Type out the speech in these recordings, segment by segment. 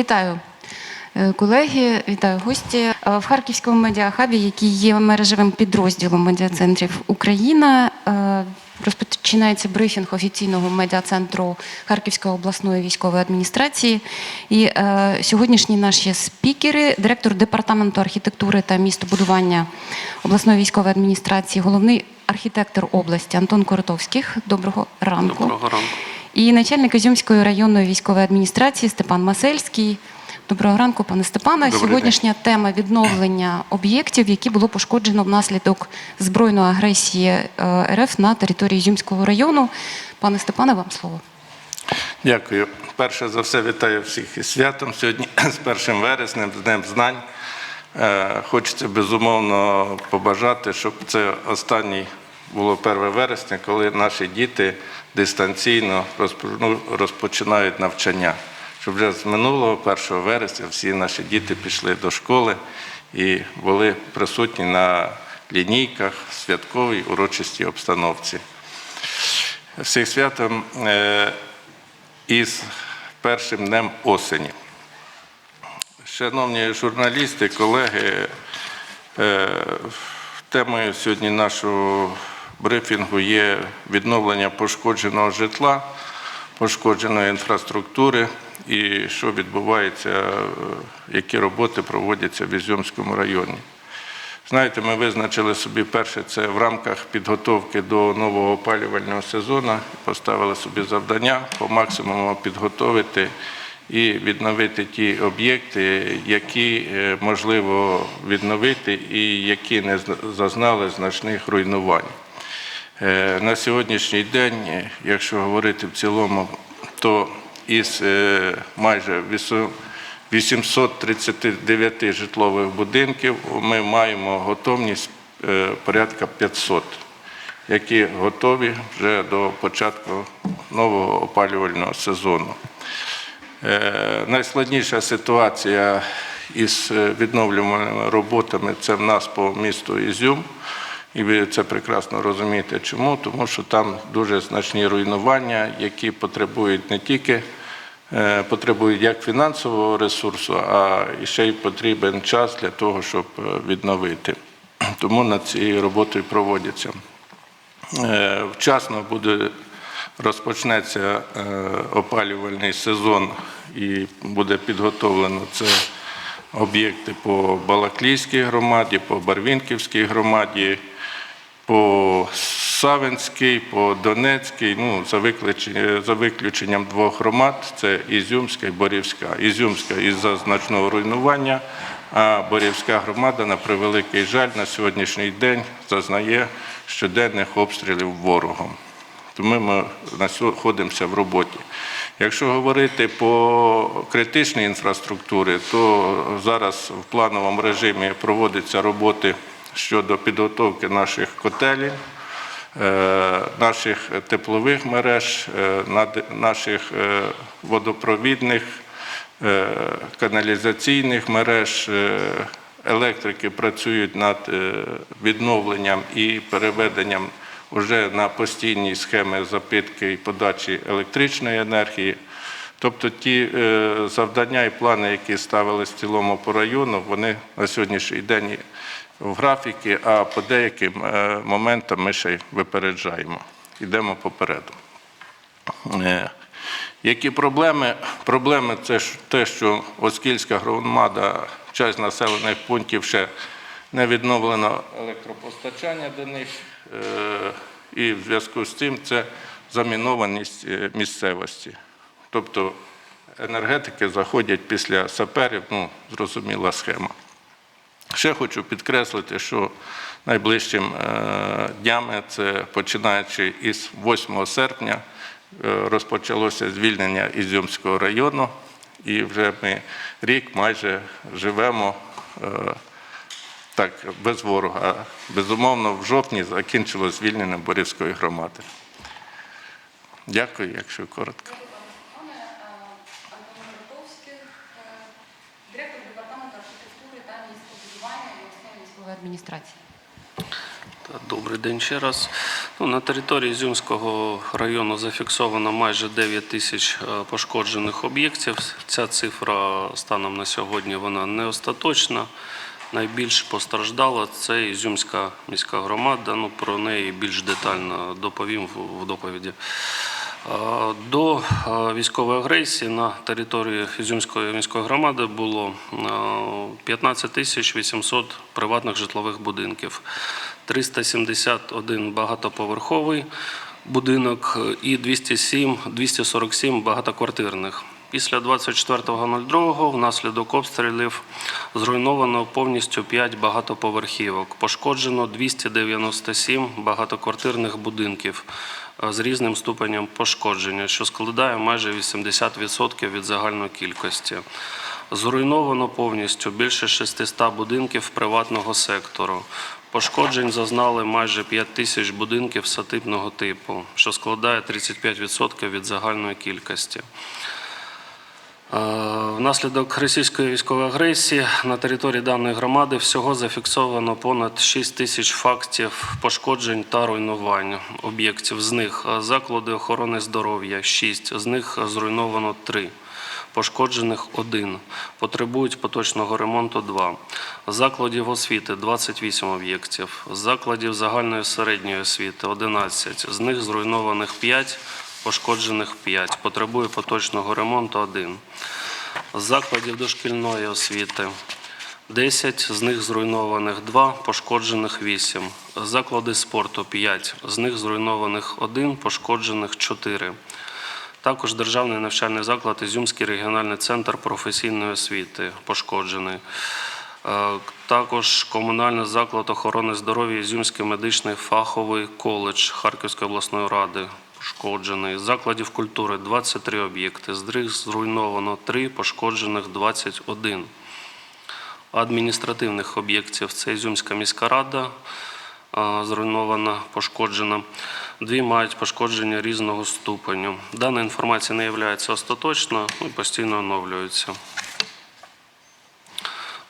Вітаю. е, Колеги, вітаю гості Е, в Харківському медіахабі, який є мережевим підрозділом медіацентрів Україна. е, Розпочинається брифінг офіційного медіацентру Харківської обласної військової адміністрації. І е, сьогоднішні наші спікери, директор департаменту архітектури та містобудування обласної військової адміністрації, головний архітектор області Антон Коротовських. Доброго ранку. Доброго ранку. І начальник Ізюмської районної військової адміністрації Степан Масельський. Доброго ранку, пане Степане. Добрий Сьогоднішня тема відновлення об'єктів, які було пошкоджено внаслідок збройної агресії е, РФ на території Ізюмського району. Пане Степане, вам слово. Дякую. Перше за все вітаю всіх із святом сьогодні з 1 вереснем, з Днем знань. Е, Хочеться безумовно побажати, щоб це останній було 1 вересня, коли наші діти дистанційно ну, розпочинають навчання. Щоб вже з минулого 1 вересня всі наші діти пішли до школи і були присутні на лінійках, святковій урочистій обстановці. Всіх святом е, із першим днем осені. Шановні журналісти, колеги, е, темою сьогодні нашого брифінгу є відновлення пошкодженого житла, пошкодженої інфраструктури і що відбувається, е, які роботи проводяться в Ізюмському районі. Знаєте, ми визначили собі перше це в рамках підготовки до нового опалювального сезону. Поставили собі завдання по максимуму підготовити і відновити ті об'єкти, які е, можливо відновити і які не зазнали значних руйнувань. Е, На сьогоднішній день, е, якщо говорити в цілому, то із е, майже 839 житлових будинків ми маємо готовність порядка 500, які готові вже до початку нового опалювального сезону. Найскладніша ситуація із відновлювальними роботами це в нас по місту Ізюм. І ви це прекрасно розумієте. Чому? Тому що там дуже значні руйнування, які потребують не тільки е, потребують як фінансового ресурсу, а ще й потрібен час для того, щоб е, відновити. Тому над цією роботою проводяться. Е, Вчасно буде розпочнеться опалювальний сезон і буде підготовлено це об'єкти по Балаклійській громаді, по Барвінківській громаді, по Савинській, по Донецькій, ну, за виключенням, за виключенням двох громад, це Ізюмська і Борівська. Ізюмська із-за значного руйнування, а Борівська громада, на превеликий жаль, на сьогоднішній день зазнає щоденних обстрілів ворогом. Тому ми знаходимося в роботі. Якщо говорити по критичній інфраструктурі, то зараз в плановому режимі проводяться роботи щодо підготовки наших котелів, е, наших теплових мереж, е, наших е, водопровідних, каналізаційних мереж. Електрики працюють над відновленням і переведенням вже на постійні схеми запитки і подачі електричної енергії. Тобто ті завдання і плани, які ставились в цілому по району, вони на сьогоднішній день в графіки, а по деяким е, моментам ми ще й випереджаємо, йдемо попереду. Е, Які проблеми? Проблеми це те, що Оскільська громада, часть населених пунктів ще не відновлено електропостачання до них, е, і в зв'язку з цим це замінованість місцевості. Тобто енергетики заходять після саперів, ну, зрозуміла схема. Ще хочу підкреслити, що найближчим е, днями, це починаючи із 8 серпня, е, розпочалося звільнення Ізюмського району, і вже ми рік майже живемо е, так, без ворога. Безумовно, в жовтні закінчилось звільнення Борівської громади. Дякую, якщо коротко. Пане Антон Коротовських, директор департаменту архітектури та містобудування обласної військової адміністрації. Добрий день ще раз. Ну, на території Ізюмського району зафіксовано майже 9 тисяч е, пошкоджених об'єктів. Ця цифра станом на сьогодні вона не остаточна. Найбільш постраждала це Ізюмська міська громада. Ну, про неї більш детально доповім в доповіді. До військової агресії на території Ізюмської міської громади було е, 15 тисяч 800 приватних житлових будинків, 371 багатоповерховий будинок і 207, 247 багатоквартирних. Після 24.02 внаслідок обстрілів зруйновано повністю 5 багатоповерхівок. Пошкоджено 297 багатоквартирних будинків з різним ступенем пошкодження, що складає майже 80% від загальної кількості. Зруйновано повністю більше 600 будинків приватного сектору. Пошкоджень зазнали майже 5 тисяч будинків сатипного типу, що складає 35% від загальної кількості. Е, Внаслідок російської військової агресії на території даної громади всього зафіксовано понад 6 тисяч фактів пошкоджень та руйнувань об'єктів. З них е, заклади охорони здоров'я 6, з них зруйновано 3. Пошкоджених 1. Потребують поточного ремонту 2. Закладів освіти 28 об'єктів. Закладів загальної середньої освіти 11. З них зруйнованих 5, пошкоджених 5. Потребує поточного ремонту 1. Закладів дошкільної освіти 10, з них зруйнованих 2, пошкоджених 8. Заклади спорту 5, з них зруйнованих 1, пошкоджених 4. Також державний навчальний заклад Ізюмський регіональний центр професійної освіти пошкоджений. Е, Також комунальний заклад охорони здоров'я Ізюмський медичний фаховий коледж Харківської обласної ради пошкоджений. Закладів культури 23 об'єкти, з них зруйновано 3, пошкоджених 21 адміністративних об'єктів. Це Ізюмська міська рада зруйнована, пошкоджена. Дві мають пошкодження різного ступеню. Дана інформація не є остаточною і постійно оновлюється.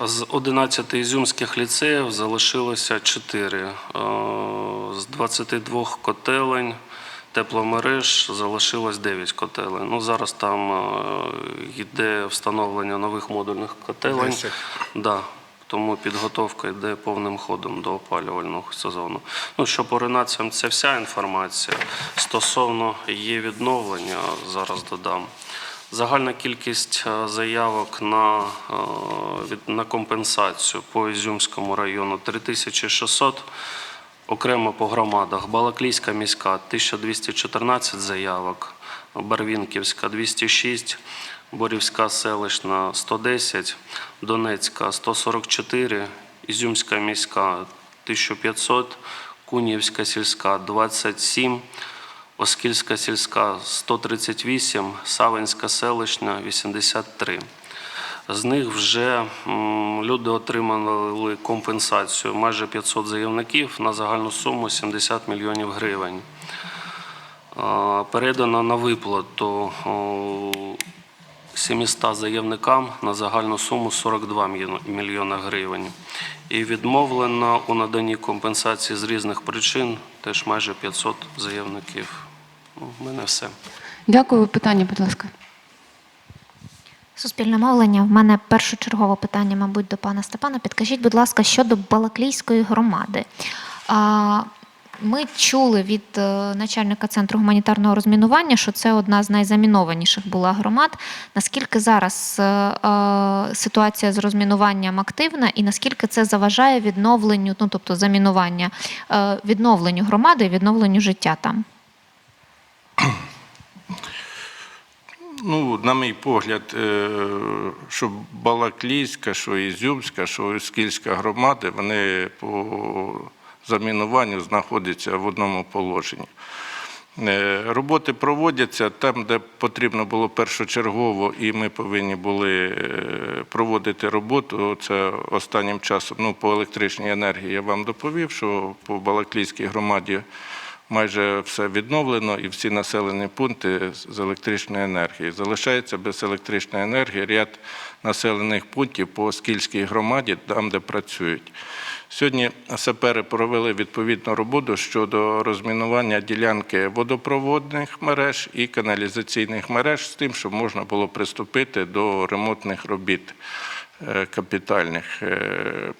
З 11 ізюмських ліцеїв залишилося 4. З 22 котелень тепломереж залишилось 9 котелень. Ну, зараз там е, йде встановлення нових модульних котелень. Да, тому підготовка йде повним ходом до опалювального сезону. Ну, що по руйнаціям, це вся інформація. Стосовно є відновлення, зараз додам. Загальна кількість е, заявок на, е, на компенсацію по Ізюмському району 3600. Окремо по громадах. Балаклійська міська 1214 заявок, Барвінківська 206, Борівська селищна 110, Донецька 144, Ізюмська міська 1500, Кунівська сільська 27, Оскільська сільська 138, Савинська селищна 83. З них вже люди отримали компенсацію майже 500 заявників на загальну суму 70 мільйонів гривень. Передано на виплату 700 заявникам на загальну суму 42 мільйона гривень. І відмовлено у наданні компенсації з різних причин теж майже 500 заявників. Ну, в мене все. Дякую. Питання, будь ласка. Суспільне мовлення. В мене першочергове питання, мабуть, до пана Степана. Підкажіть, будь ласка, щодо Балаклійської громади. Ми чули від е, начальника центру гуманітарного розмінування, що це одна з найзамінованіших була громад. Наскільки зараз е, е, ситуація з розмінуванням активна, і наскільки це заважає відновленню, ну тобто замінування, відновленню громади і відновленню життя там? Ну, на мій погляд, е, що Балаклійська, що Ізюмська, що Оскільська громади, вони по замінуванню знаходяться в одному положенні. Е, Роботи проводяться там, де потрібно було першочергово, і ми повинні були е, проводити роботу. Це останнім часом ну, по електричній енергії я вам доповів, що по Балаклійській громаді майже все відновлено і всі населені пункти з електричної енергії. Залишається без електричної енергії ряд населених пунктів по Скільській громаді, там, де працюють. Сьогодні сапери провели відповідну роботу щодо розмінування ділянки водопроводних мереж і каналізаційних мереж з тим, щоб можна було приступити до ремонтних робіт капітальних. Е,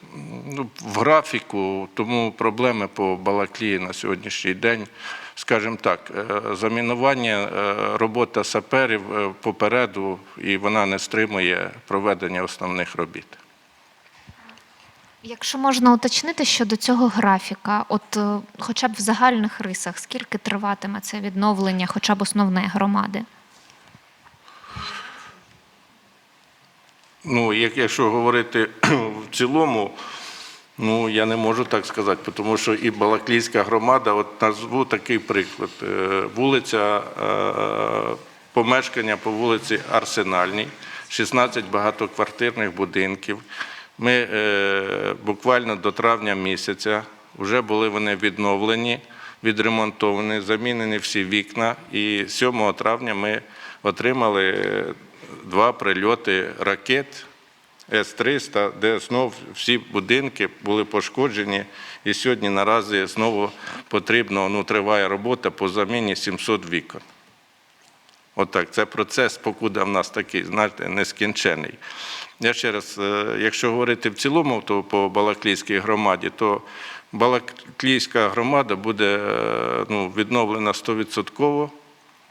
ну, В графіку, тому проблеми по Балаклії на сьогоднішній день, скажімо так, е, замінування, е, робота саперів е, попереду, і вона не стримує проведення основних робіт. Якщо можна уточнити щодо цього графіка, от е, хоча б в загальних рисах, скільки триватиме це відновлення, хоча б основної громади? Ну, як, якщо говорити в цілому, ну я не можу так сказати, тому що і Балаклійська громада, от назву такий приклад. Е, Вулиця, е, помешкання по вулиці Арсенальній, 16 багатоквартирних будинків. Ми е, буквально до травня місяця вже були вони відновлені, відремонтовані, замінені всі вікна. І 7 травня ми отримали два прильоти ракет С-300, де знов всі будинки були пошкоджені. І сьогодні наразі знову потрібно, ну, триває робота по заміні 700 вікон. Отак, це процес, покуда в нас такий, знаєте, нескінчений. Я ще раз, е, якщо говорити в цілому, то по Балаклійській громаді, то Балаклійська громада буде е, ну, відновлена 100%.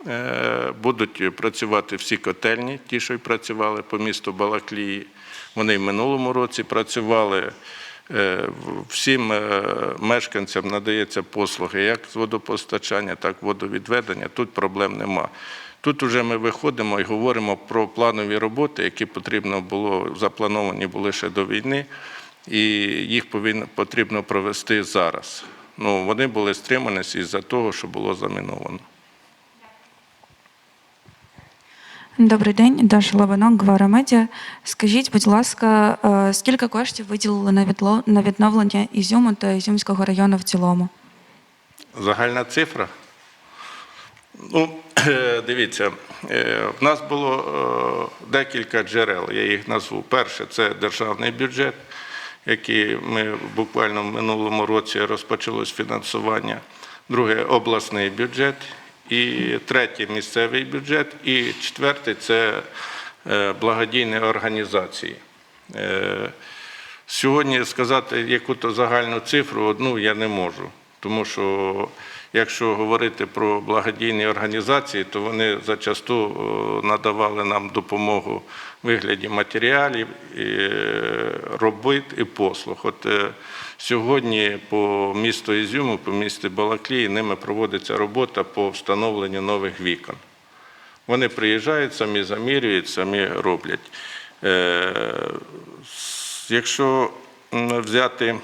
Е, Будуть працювати всі котельні, ті, що й працювали по місту Балаклії. Вони в минулому році працювали. Е, Всім е, мешканцям надається послуги як з водопостачання, так і водовідведення. Тут проблем нема. Тут вже ми виходимо і говоримо про планові роботи, які потрібно було заплановані були ще до війни, і їх повинно потрібно провести зараз. Ну, вони були стримані із-за того, що було заміновано. Добрий день, Даша Лавинок, Гвара Медіа. Скажіть, будь ласка, е, скільки коштів виділили на відновлення Ізюму та Ізюмського району в цілому? Загальна цифра. Ну, дивіться, е, в нас було е, декілька джерел, я їх назву. Перше це державний бюджет, який ми буквально в минулому році розпочалось фінансування. Друге обласний бюджет, і третє місцевий бюджет, і четверте це е, благодійні організації. Е, Сьогодні сказати яку-то загальну цифру одну я не можу, тому що якщо говорити про благодійні організації, то вони зачасту е, надавали нам допомогу в вигляді матеріалів, і, е, робіт і послуг. От е, сьогодні по місту Ізюму, по місту Балаклії, ними проводиться робота по встановленню нових вікон. Вони приїжджають, самі замірюють, самі роблять. Якщо взяти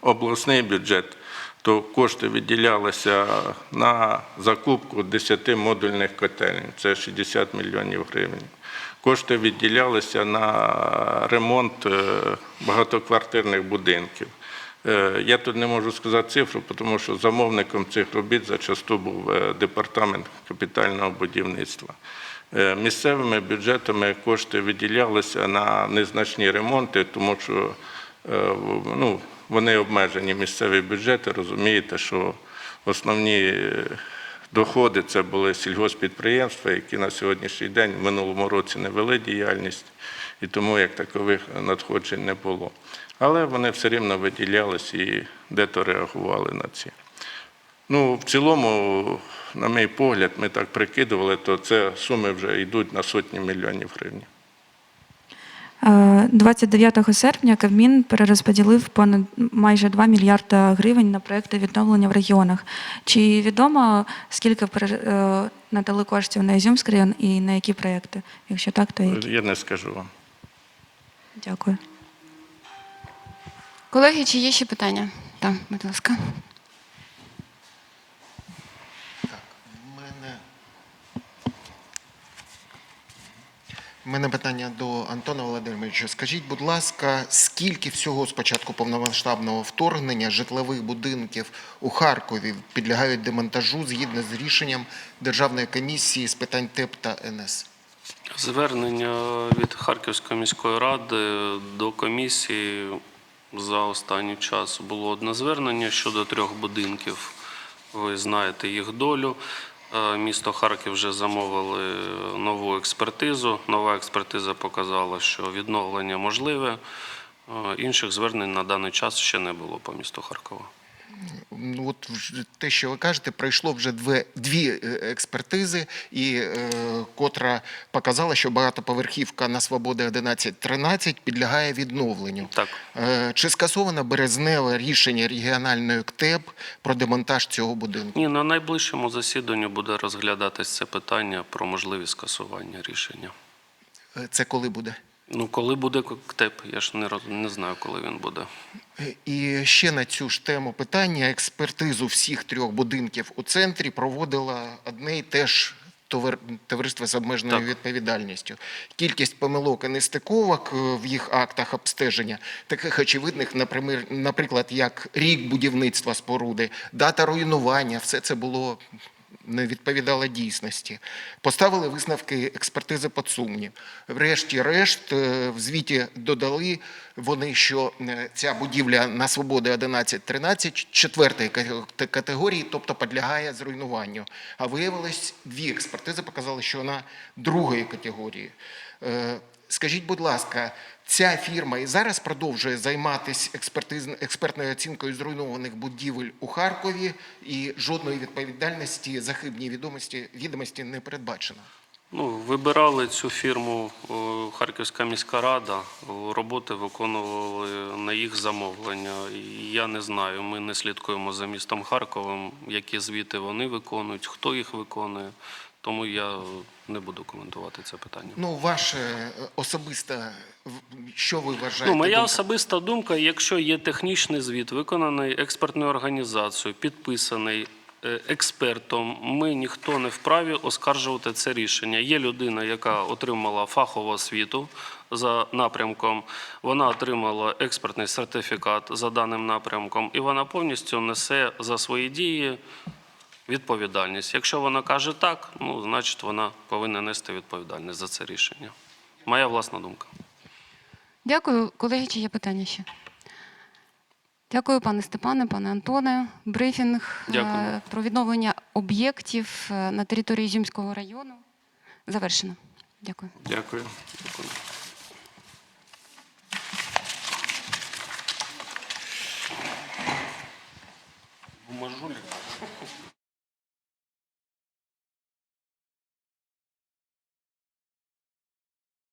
обласний бюджет, то кошти виділялися на закупку 10 модульних котелень, це 60 мільйонів гривень. Кошти відділялися на ремонт е, багатоквартирних будинків. Е, Я тут не можу сказати цифру, тому що замовником цих робіт зачасту був е, департамент капітального будівництва. Місцевими бюджетами кошти виділялися на незначні ремонти, тому що ну, вони обмежені місцеві бюджети. Розумієте, що основні е, доходи це були сільгоспідприємства, які на сьогоднішній день в минулому році не вели діяльність, і тому як такових надходжень не було. Але вони все рівно виділялись і дето реагували на ці. Ну, в цілому, на мій погляд, ми так прикидували, то це суми вже йдуть на сотні мільйонів гривень. Е, 29 серпня Кабмін перерозподілив понад майже 2 мільярда гривень на проекти відновлення в регіонах. Чи відомо, скільки е, надали коштів на Ізюмський район і на які проекти? Якщо так, то які? Я не скажу вам. Дякую. Колеги, чи є ще питання? Так, будь ласка. В мене... Мене питання до Антона Володимировича. Скажіть, будь ласка, скільки всього з початку повномасштабного вторгнення житлових будинків у Харкові підлягають демонтажу згідно з рішенням Державної комісії з питань ТЕП та НС? Звернення від Харківської міської ради до комісії за останній час було одне звернення щодо трьох будинків. Ви знаєте їх долю. Місто Харків вже замовили нову експертизу. Нова експертиза показала, що відновлення можливе. Інших звернень на даний час ще не було по місту Харкова. Ну, от те, що ви кажете, пройшло вже дві, дві е, експертизи, і е, котра показала, що багатоповерхівка на Свободи 11-13 підлягає відновленню. Так. Е, чи скасовано березневе рішення регіональної КТЕБ про демонтаж цього будинку? Ні, на найближчому засіданні буде розглядатись це питання про можливість скасування рішення. Е, Це коли буде? Ну, коли буде КТЕП, я ж не, не знаю, коли він буде. І ще на цю ж тему питання експертизу всіх трьох будинків у центрі проводила одне і те ж товариство з обмеженою Так. відповідальністю. Кількість помилок і нестиковок е, в їх актах обстеження, таких очевидних, наприклад, як рік будівництва споруди, дата руйнування, все це було не відповідало дійсності. Поставили висновки експертизи під сумнів. Врешті-решт, е, в звіті додали вони, що е, ця будівля на свободи 11-13 четвертої категорії, тобто підлягає зруйнуванню. А виявилось, дві експертизи показали, що вона другої категорії. Скажіть, будь ласка, ця фірма і зараз продовжує займатися експертною оцінкою зруйнованих будівель у Харкові, і жодної відповідальності за хибні відомості відомості не передбачено. Ну, вибирали цю фірму Харківська міська рада. Роботи виконували на їх замовлення. Я не знаю, ми не слідкуємо за містом Харковом, які звіти вони виконують, хто їх виконує. Тому я не буду коментувати це питання. Ну, ваше е, особисте, що ви вважаєте? Ну, моя думка? особиста думка, якщо є технічний звіт, виконаний експертною організацією, підписаний е, експертом, ми ніхто не вправі оскаржувати це рішення. Є людина, яка отримала фахову освіту за напрямком, вона отримала експертний сертифікат за даним напрямком, і вона повністю несе за свої дії відповідальність. Якщо вона каже так, ну значить вона повинна нести відповідальність за це рішення. Моя власна думка. Дякую, колеги. Чи є питання ще? Дякую, пане Степане, пане Антоне. Брифінг е, Дякую. про відновлення об'єктів е, на території Зюмського району завершено. Дякую. Дякую. Бумажулик.